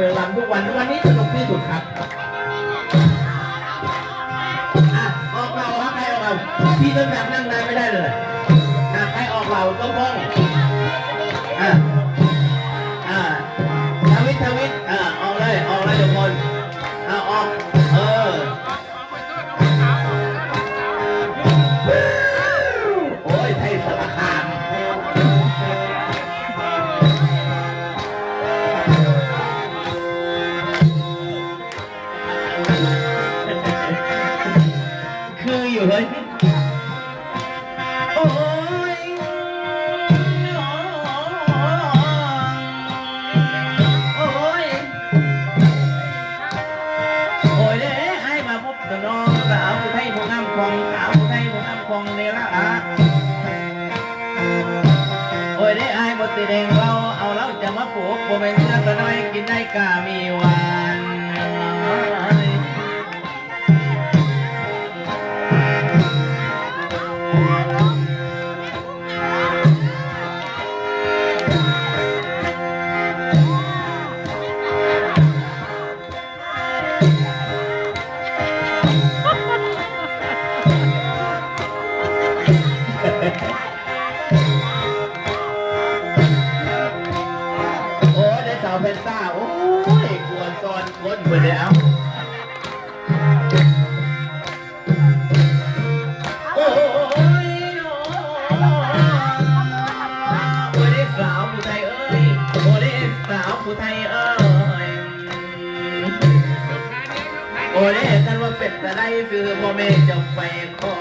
มืองลำทุกวันวันนี้สนุกที่สุดครับอะออกเราครับใครออกเราพี่ต้นแบบนั่งนายไม่ได้เลยอะใครออกเราต้องพ้อง ยเด้ไอ้บทตีแดงเราเอาเราจะมาปลูกบ่เป็นเสื้อตัวน้อยกินได้กามีหวาน เพนต้า โอ้ยกวนซอนคนเหมือนเดิมโอ้ยโอ้ยโอ้ยได้สาวผู้ไทยเอ้ยโอ้ยได้สาวผู้ไทยเอ้ยโอ้ยได้กันว่าเป็ดแต่ได้คือพ่อแม่จะไปขอ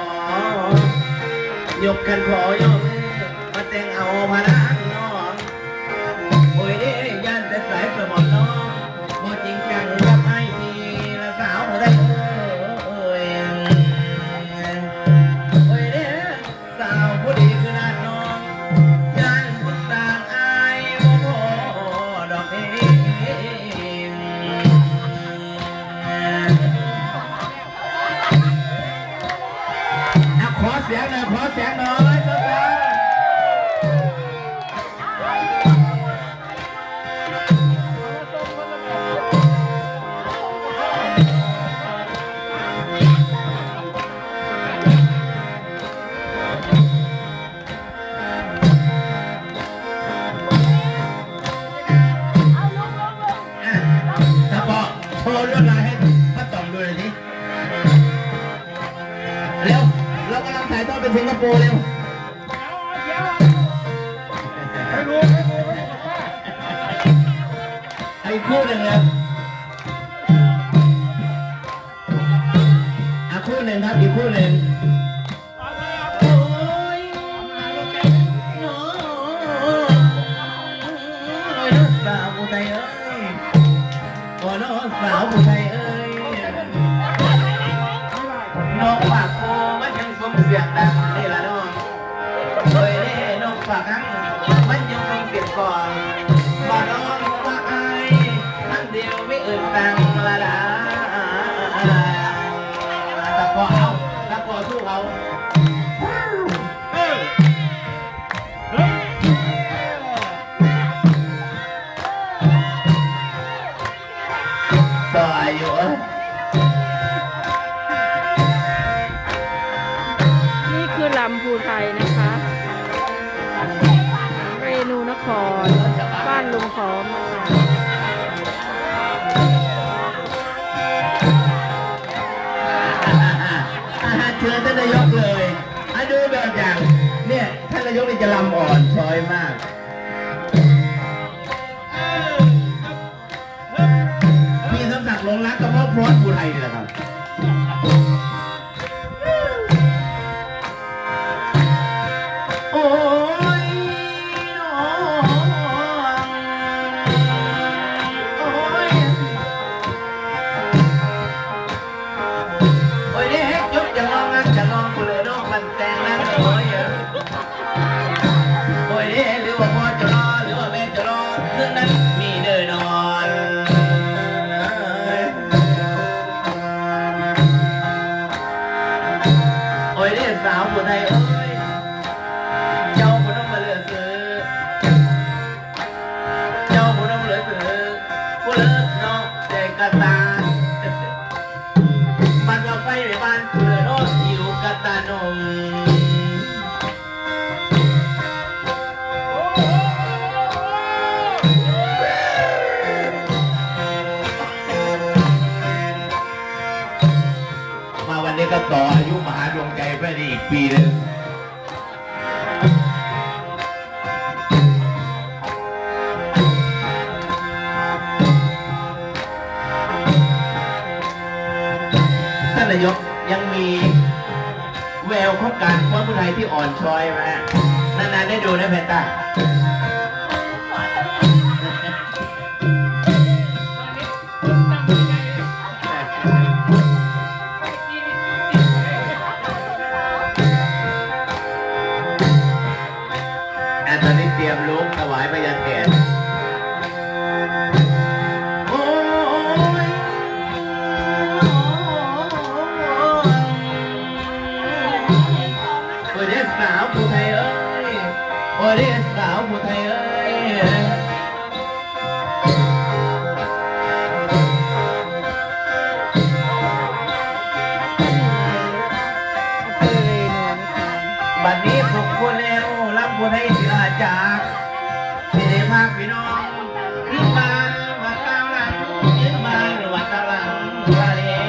ยกกันขอยอมาแต่งเอาพนังน้ โชว์ลวดลายให้ป้าต่อมดูหน่อยสิเร็ว เรากำลังถ่ายทอดเป็นสิงคโปร์เร็วไอ้คู่หนึ่งเลยอะคู่หนึ่งครับอีกคู่หนึ่ง น้องสาวผู้ใดเอ้ยน้องปากโกมันยังสมเสียงดังนี่ละารเชิญท่านนายกเลยอะดูแบบอย่างเนี่ยท่านนายกนี่จะลำอ่อนช้อยมากพี่สมศักดิ์ลงรักกับพราะโพรอดภูไทยนี่แหละครับ โอ้ยเรียกสาวผู้ไทย อีกปีนึงท่านนายกยังมีแววของการฟ้อนผู้ไทยที่อ่อนช้อยมาฮะนานๆได้ดูนะเพนต้า รียมลุกถวายพระยาแก่โอ้ยโอ้ยเด็กสาวผู้ไทยเอ้ยโอ้ยสาวผู้ไทยเอ้ย ผู้ไทยเสียจากสิได้ภาคพี่น้องขึ้นมาวัดตาวหลังขึ้นมาวัดตาวหลังว่าเด้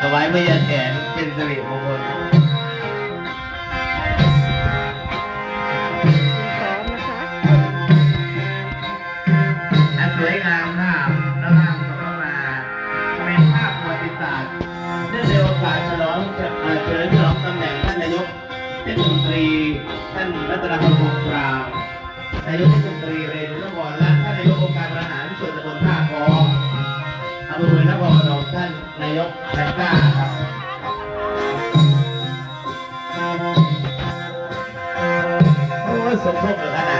ถวายไม่ยาแขนเป็นสิริมงคล เทศมนตรีท่านรัตนพงศ์ปรามนายกเทศมนตรีเรนุนครและท่านนายกองค์การบริหารส่วนตำบลท่าคออำเภอนครพนมท่านนายกแพนก้าครับโอ้ยสมทบหรือขนาด